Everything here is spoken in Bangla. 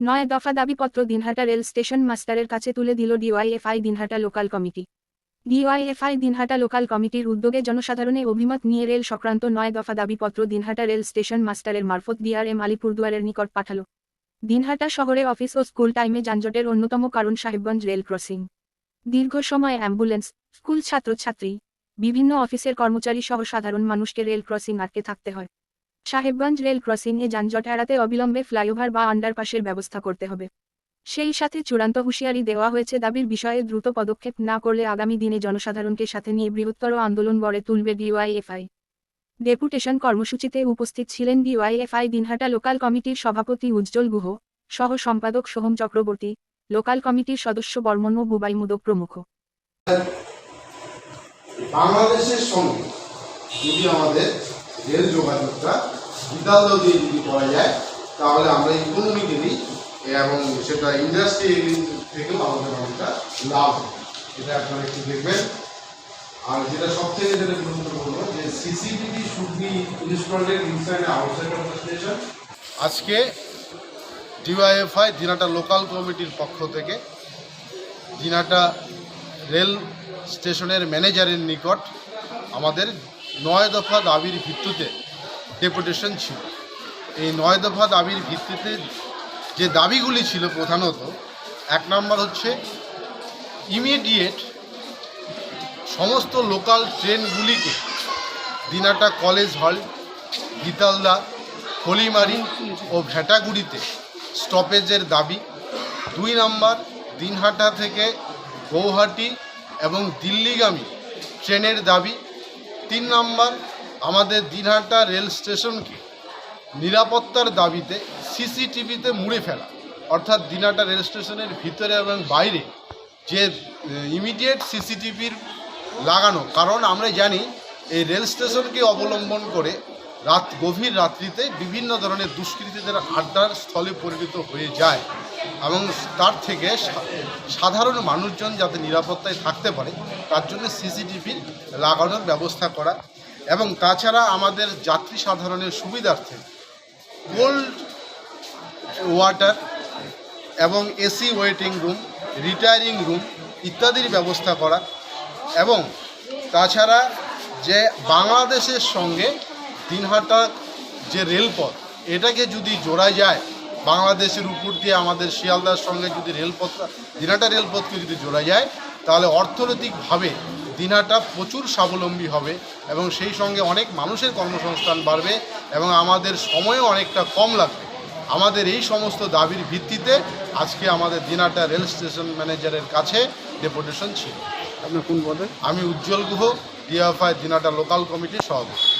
নয় দফা দাবিপত্র দিনহাটা রেল স্টেশন মাস্টারের কাছে তুলে দিল DYFI Dinhata local committee. DYFI Dinhata local কমিটির উদ্যোগে জনসাধারণের অভিমত নিয়ে রেল সংক্রান্ত নয় দফা দাবিপত্র দিনহাটা রেল স্টেশন মাস্টারের মারফত ডিআরএম আলিপুরদুয়ারের নিকট পাঠালো। দিনহাটা শহরে অফিস ও স্কুল টাইমে যানজটের অন্যতম কারণ সাহেবগঞ্জ রেল ক্রসিং। দীর্ঘ সময় অ্যাম্বুলেন্স, স্কুল ছাত্রছাত্রী, বিভিন্ন অফিসের কর্মচারী সহ সাধারণ মানুষকে রেল ক্রসিং আটকে থাকতে হয়। সাহেবগঞ্জ রেল ক্রসিং এ যানজট এড়াতে অবিলম্বে ফ্লাইওভার বা আন্ডারপাসের ব্যবস্থা করতে হবে। সেই সাথে চূড়ান্ত হুঁশিয়ারি দেওয়া হয়েছে দাবির বিষয়ে দ্রুত পদক্ষেপ না করলে আগামী দিনে জনসাধারণকে সাথে নিয়ে বৃহত্তর আন্দোলন গড়ে তুলবে ডিওয়াইএফআই। ডেপুটেশন কর্মসূচিতে উপস্থিত ছিলেন ডিওয়াইএফআই দিনহাটা লোকাল কমিটির সভাপতি উজ্জ্বল গুহ, সহ সম্পাদক সোহম চক্রবর্তী, লোকাল কমিটির সদস্য বর্মন ও বুবাই মুদক প্রমুখ। বাংলাদেশের সঙ্গে যদি আমাদের রেল যোগাযোগটা বিতাল দিয়ে যদি করা যায়, তাহলে আমরা ইকোনমিক্যালি এবং সেটা ইন্ডাস্ট্রি থেকেও আমাদের অনেকটা লাভ হবে। এটা আপনারা একটু দেখবেন আর যেটা সবথেকে যেটা গুরুত্বপূর্ণ, যে CCTV should be installed inside outside of আজকে ডিওয়াইএফআই দিনাটা লোকাল কমিটির পক্ষ থেকে, দিনাটা রেল স্টেশনের ম্যানেজারের নিকট আমাদের নয় দফা দাবির ভিত্তিতে ডেপুটেশন ছিল। এই নয় দফা দাবির ভিত্তিতে যে দাবিগুলি ছিল প্রধানত, এক নম্বর হচ্ছে ইমিডিয়েট সমস্ত লোকাল ট্রেনগুলিকে দিনাটা কলেজ হল গীতালদা, হলিমারি ও ভেটাগুড়িতে স্টপেজের দাবি। দুই নম্বর, দিনহাটা থেকে গৌহাটি এবং দিল্লিগামী ট্রেনের দাবি। তিন নম্বর আমাদের দিনহাটা রেল স্টেশনকে নিরাপত্তার দাবিতে সিসিটিভিতে মুড়ে ফেলা। অর্থাৎ দিনহাটা রেল স্টেশনের ভিতরে এবং বাইরে যে ইমিডিয়েট সিসিটিভির লাগানো। কারণ আমরা জানি, এই রেল স্টেশনকে অবলম্বন করে রাত, গভীর রাত্রিতে বিভিন্ন ধরনের দুষ্কৃতীদের আড্ডার স্থলে পরিণত হয়ে যায় এবং তার থেকে সাধারণ মানুষজন যাতে নিরাপত্তায় থাকতে পারে, তার জন্য সিসিটিভি লাগানোর ব্যবস্থা করা এবং তাছাড়া আমাদের যাত্রী সাধারণের সুবিধার্থে কোল্ড ওয়াটার এবং AC waiting room retiring room ইত্যাদির ব্যবস্থা করা এবং তাছাড়া যে বাংলাদেশের সঙ্গে দিনহাটা যে রেলপথ, এটাকে যদি জোড়া যায়, বাংলাদেশের উপর দিয়ে আমাদের শিয়ালদার সঙ্গে যদি রেলপথটা, দিনহাটা রেলপথকে যদি জোড়া যায়, তাহলে অর্থনৈতিকভাবে দিনহাটা প্রচুর স্বাবলম্বী হবে এবং সেই সঙ্গে অনেক মানুষের কর্মসংস্থান বাড়বে এবং আমাদের সময়ও অনেকটা কম লাগবে। আমাদের এই সমস্ত দাবির ভিত্তিতে আজকে আমাদের দিনাটা রেল স্টেশন ম্যানেজারের কাছে ডেপুটেশন ছিল। আপনি কোন পদে? আমি উজ্জ্বল গুহ ডিএফআই দিনাটা লোকাল কমিটির সভাপতি।